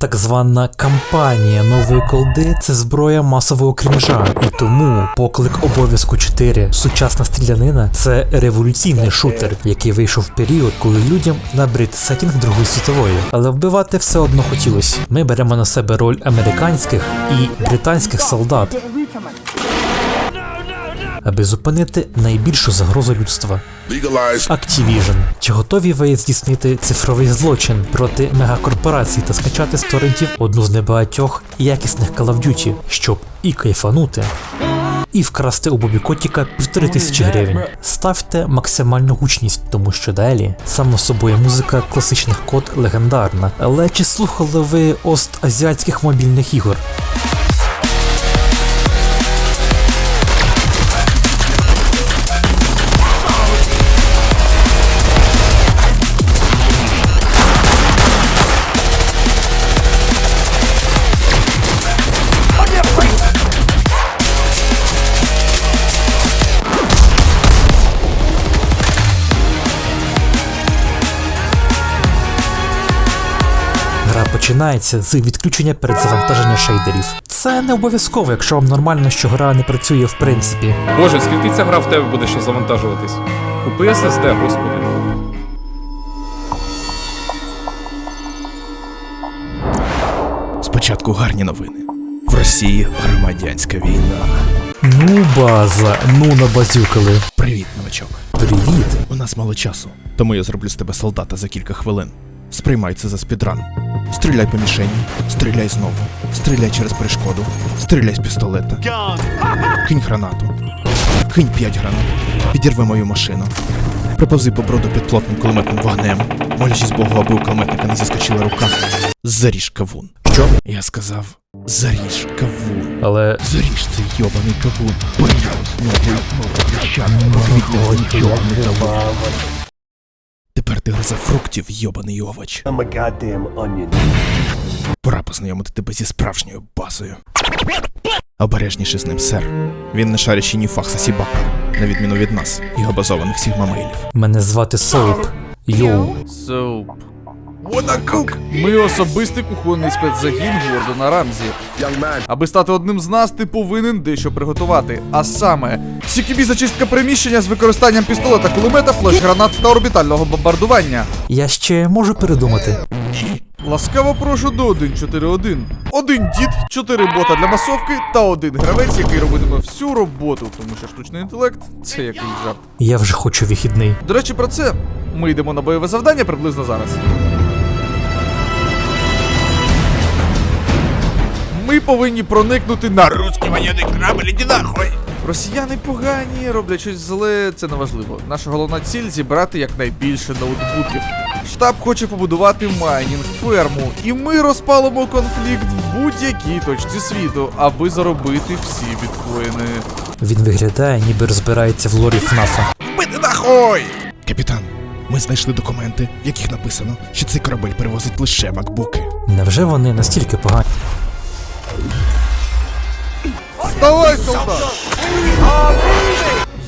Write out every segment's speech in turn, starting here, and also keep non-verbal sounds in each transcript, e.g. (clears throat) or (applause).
Так звана кампанія нової колди це зброя масового крінжа, і тому поклик обов'язку 4 сучасна стрілянина це революційний шутер, який вийшов в період, коли людям набрид сетінг Другої світової. Але вбивати все одно хотілося. Ми беремо на себе роль американських і британських солдат, аби зупинити найбільшу загрозу людства. Activision. Чи готові ви здійснити цифровий злочин проти мегакорпорацій та скачати з торрентів одну з небагатьох якісних Call of Duty, щоб і кайфанути, і вкрасти у Бобі Котіка півтори тисячі гривень. Ставте максимальну гучність, тому що далі само собою музика класичних код легендарна. Але чи слухали ви остазіатських мобільних ігор? Починається з відключення перед завантаження шейдерів. Це не обов'язково, якщо вам нормально, що гра не працює в принципі. Боже, скільки ця гра в тебе буде ще завантажуватись? Купи SSD, господи. Спочатку гарні новини. В Росії громадянська війна. Ну, база, ну набазюкали. Привіт, новачок. Привіт. У нас мало часу, тому я зроблю з тебе солдата за кілька хвилин. Сприймай це за спідран. Стріляй по мішені, стріляй знову, стріляй через перешкоду, стріляй з пістолета. Кинь гранату. Кинь п'ять гранат. Підірви мою машину. Приповзи по броду під плотним кулеметним вогнем, молячись Богу, аби у кулеметника не заскочила рука. Заріж кавун. Що? Я сказав, заріж кавун. Але Заріж цей йобаний кавун. Тепер ти гроза фруктів, йобаний овоч. I'm a goddamn onion. Пора познайомити тебе зі справжньою базою. Обережніше з ним, сер. Він не шарящий ні фахса сібака, на відміну від нас, його базованих сігмамейлів. мене звати Соуп. Йоу. Соуп. Ми особистий кухонний спецзагін Гордона Рамзі. Аби стати одним з нас, ти повинен дещо приготувати. А саме, CQB зачистка приміщення з використанням пістолета, кулемета, флеш-гранат та орбітального бомбардування. Я ще можу передумати. Ласкаво прошу до 1.4.1. Один дід, 4 бота для масовки та один гравець, який робитиме всю роботу, тому що штучний інтелект це якийсь жарт. Я вже хочу вихідний. До речі, про це ми йдемо на бойове завдання приблизно зараз. Ми повинні проникнути на руський воєнний корабль, іди нахуй! Росіяни погані, роблять щось зле, це не важливо. Наша головна ціль зібрати якнайбільше ноутбуків. Штаб хоче побудувати майнінг ферму, і ми розпалимо конфлікт в будь-якій точці світу, аби заробити всі біткоїни. Він виглядає, ніби розбирається в лорі ФНАФа. Бити нахуй! Капітан, ми знайшли документи, в яких написано, що цей корабель перевозить лише макбуки. Невже вони настільки погані? Вставай, солдат!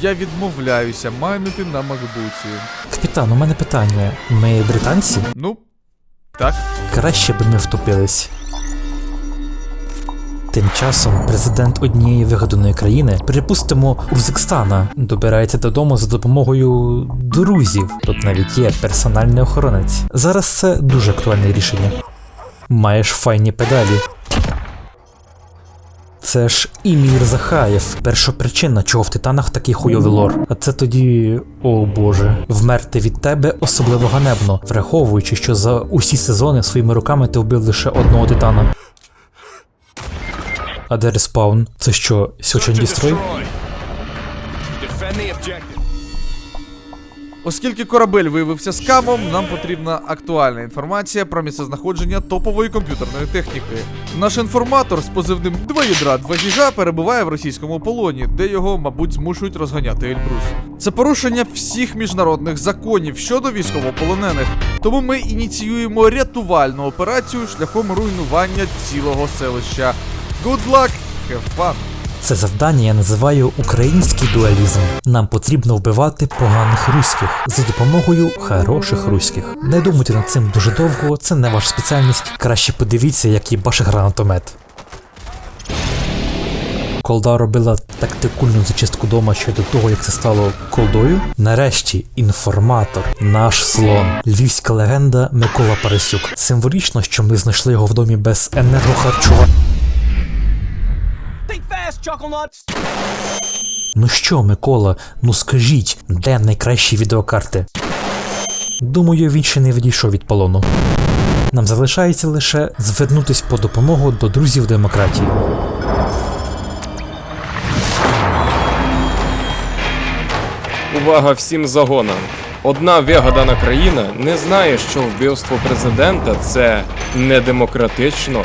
Я відмовляюся майнити на макбуці. Капітан, у мене питання. Ми британці? Ну, так. Краще б ми втопились. Тим часом президент однієї вигаданої країни, припустимо, Узбекистана, добирається додому за допомогою друзів. Тут навіть є персональний охоронець. Зараз це дуже актуальне рішення. Маєш файні педалі. Це ж Імір Захаєв, перша причина, чого в титанах такий хуйовий лор. А це тоді, о боже, вмерти від тебе особливо ганебно, враховуючи, що за усі сезони своїми руками ти вбив лише одного титана. А де респаун? Це що, Search and Оскільки корабель виявився скамом, нам потрібна актуальна інформація про місцезнаходження топової комп'ютерної техніки. Наш інформатор з позивним 2 ядра 2 гіга перебуває в російському полоні, де його, мабуть, змушують розганяти Ельбрус. Це порушення всіх міжнародних законів щодо військовополонених. Тому ми ініціюємо рятувальну операцію шляхом руйнування цілого селища. Good luck, have fun! Це завдання я називаю український дуалізм. Нам потрібно вбивати поганих руських за допомогою хороших руських. Не думайте над цим дуже довго, це не ваша спеціальність. Краще подивіться, як їбаше гранатомет. Колда робила тактикульну зачистку дома ще до того, як це стало колдою. Нарешті інформатор, наш слон, львівська легенда Микола Парасюк. Символічно, що ми знайшли його в домі без енергохарчування. Ну що, Микола, ну скажіть, де найкращі відеокарти? Думаю, він ще не відійшов від полону. Нам залишається лише звернутись по допомогу до друзів демократії. Увага всім загонам. Одна вигадана країна не знає, що вбивство президента це недемократично.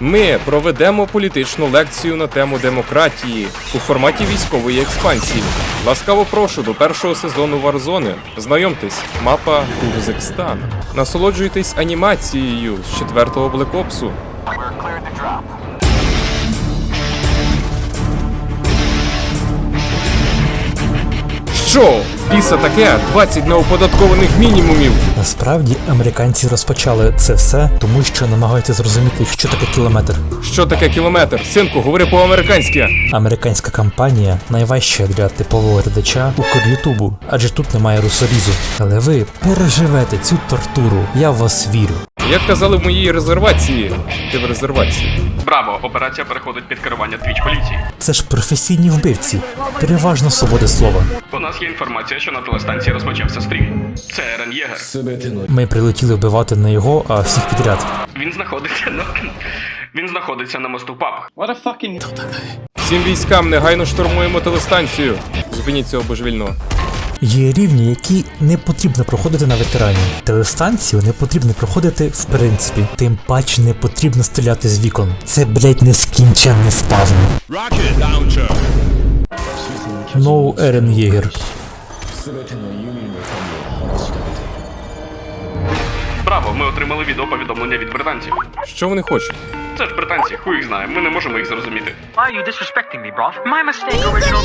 Ми проведемо політичну лекцію на тему демократії у форматі військової експансії. Ласкаво прошу до першого сезону Warzone. Знайомтесь, мапа Урзекстан. Насолоджуйтесь анімацією з четвертого блекопсу. Що? Біса таке? 20 неоподаткованих мінімумів. Насправді американці розпочали це все, тому що намагаються зрозуміти, що таке кілометр. Що таке кілометр? Синку, говори по-американськи. Американська кампанія найважча для типового глядача у Ютубу, адже тут немає русорізу. Але ви переживете цю тортуру, я в вас вірю. Як казали в моїй резервації, ти в резервації. Браво! Операція переходить під керування твіч поліції. Це ж професійні вбивці, переважно свободи слова. У нас є інформація, що на телестанції розпочався стрім. Це Ерен Єгер. Ми прилетіли вбивати не його, а всіх підряд. Він знаходиться на він знаходиться на мосту ПАП. What a fucking... Всім військам негайно штурмуємо телестанцію. Зупиніть цього божевільного. Є рівні, які не потрібно проходити на ветерані. Телестанцію не потрібно проходити в принципі. Тим паче не потрібно стріляти з вікон. Це, блять, нескінченне спавн. No Ерен Єгер. Браво! Ми отримали відеоповідомлення від британців. Що вони хочуть? Це ж британці, хуй їх знає. Ми не можемо їх зрозуміти. Why are you disrespecting me, bro? My mistake, original.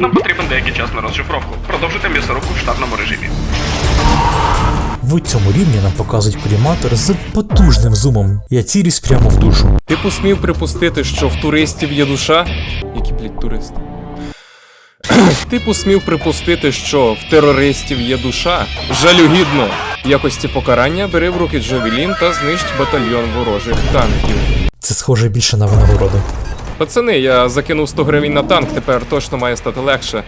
Нам потрібен деякий час на розшифровку. Продовжуйте м'ясорубку в штатному режимі. В цьому рівні нам показують коліматор з потужним зумом. Я цілюсь прямо в душу. Ти посмів припустити, що в туристів є душа? Які, блядь, туристи? (clears throat) Ти посмів припустити, що в терористів є душа? Жалюгідно! В якості покарання бери в руки Джавелін та знищ батальйон ворожих танків. Це схоже більше на винагороду. Пацани, я закинув 100 гривень на танк, тепер точно має стати легше.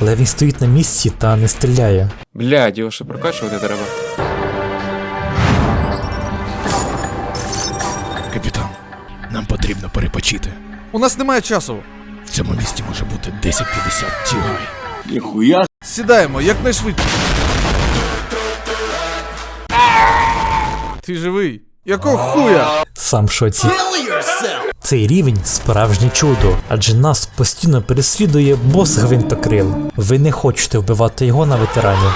Але він стоїть на місці та не стріляє. Блядь, його ще прокачувати треба. Капітан, нам потрібно перепочити. У нас немає часу. В цьому місті може бути 10-50 TI. Сідаємо якнайшвидше. Ти живий? Якого хуя? Сам в шоці. Цей рівень справжнє чудо, адже нас постійно переслідує бос гвинтокрил. Ви не хочете вбивати його на ветерані.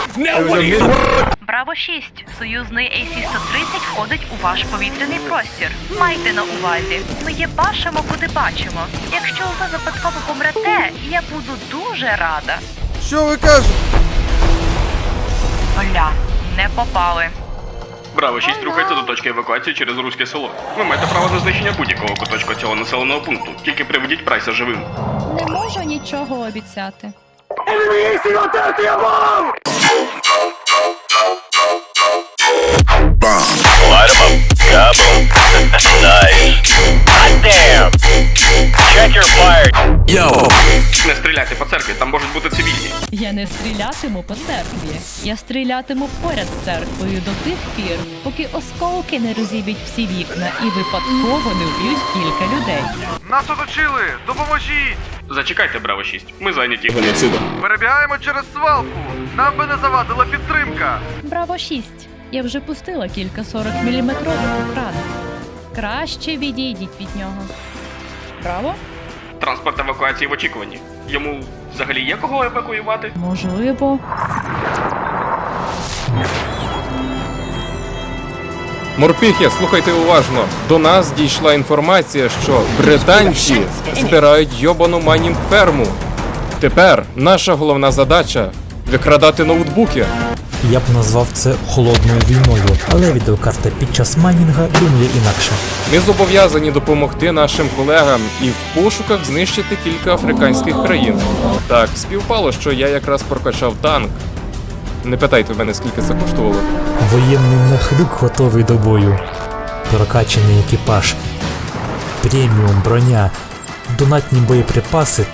Браво 6. Союзний AC-130 входить у ваш повітряний простір. Майте на увазі. Ми є бачимо, куди бачимо. Якщо ви випадково помрете, я буду дуже рада. Що ви кажете? Бля, не попали. Браво 6 рухається до точки евакуації через руське село. Ви маєте право на знищення будь-якого куточка цього населеного пункту. Тільки приведіть прайса живим. Не можу нічого обіцяти. Не стріляйте по церкві, там можуть бути цивільні. Я не стрілятиму по церкві. Я стрілятиму поряд з церквою до тих пір, поки осколки не розіб'ють всі вікна і випадково не вб'ють кілька людей. Нас оточили! Допоможіть! Зачекайте, Браво 6. Ми зайняті геноцидом. Перебігаємо через свалку! Нам би не завадила підтримка! Браво 6. Я вже пустила кілька 40 міліметрових украд. Краще відійдіть від нього. Браво? Транспорт евакуації в очікуванні. Йому взагалі є кого евакуювати? Можливо. Морпіхи, слухайте уважно. До нас дійшла інформація, що британці збирають йобану майнінг ферму. Тепер наша головна задача викрадати ноутбуки. Я б назвав це холодною війною, але відеокарта під час майнінга думає інакше. Ми зобов'язані допомогти нашим колегам і в пошуках знищити кілька африканських країн. Так, співпало, що я якраз прокачав танк. Не питайте в мене, скільки це коштувало. Воєнний нахлюк готовий до бою. Прокачаний екіпаж, преміум, броня, донатні боєприпаси,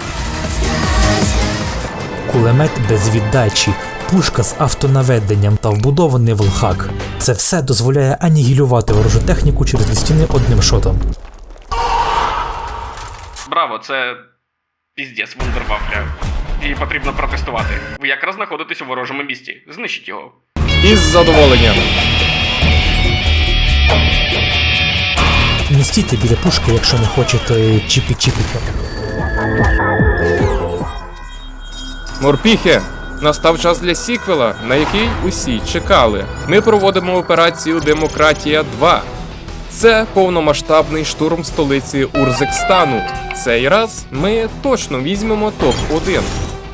кулемет без віддачі, пушка з автонаведенням та вбудований волхак. Це все дозволяє анігілювати ворожу техніку через дві стіни одним шотом. Браво, це піздець вундервафля. Її потрібно протестувати. Ви якраз знаходитесь у ворожому місті. Знищіть його. Із задоволенням. Не стійте біля пушки, якщо не хочете чіпі-чіпіти. Морпіхи, настав час для сіквела, на який усі чекали. Ми проводимо операцію Демократія 2. Це повномасштабний штурм столиці Урзекстану. Цей раз ми точно візьмемо топ-1.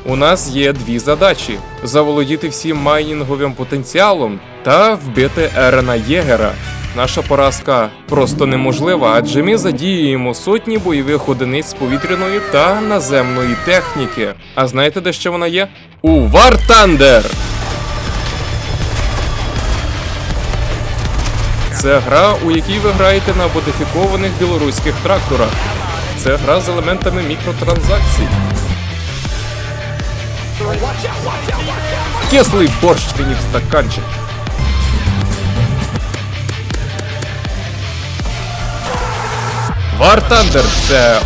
У нас є дві задачі: заволодіти всім майнінговим потенціалом та вбити Ерена Єгера. Наша поразка просто неможлива, адже ми задіюємо сотні бойових одиниць повітряної та наземної техніки. А знаєте, де ще вона є? У War Thunder! Це гра, у якій ви граєте на модифікованих білоруських тракторах. Це гра з елементами мікротранзакцій. Кислий борщ мені в стаканчик. War Thunder – це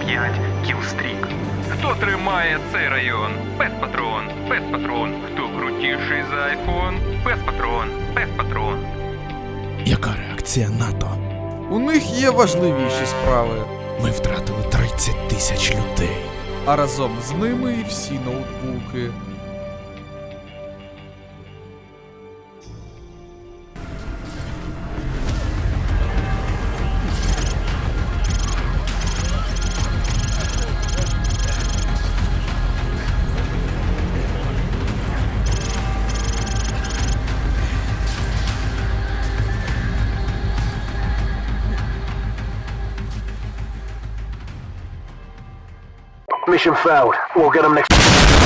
25 кілстрік. Хто тримає цей район? Пес патрон, пес патрон. Хто крутіший за айфон? Пес патрон, пес патрон. Яка реакція НАТО? У них є важливіші справи. Ми втратили 30 тисяч людей. А разом з ними і всі ноутбуки. Mission failed. We'll get them next.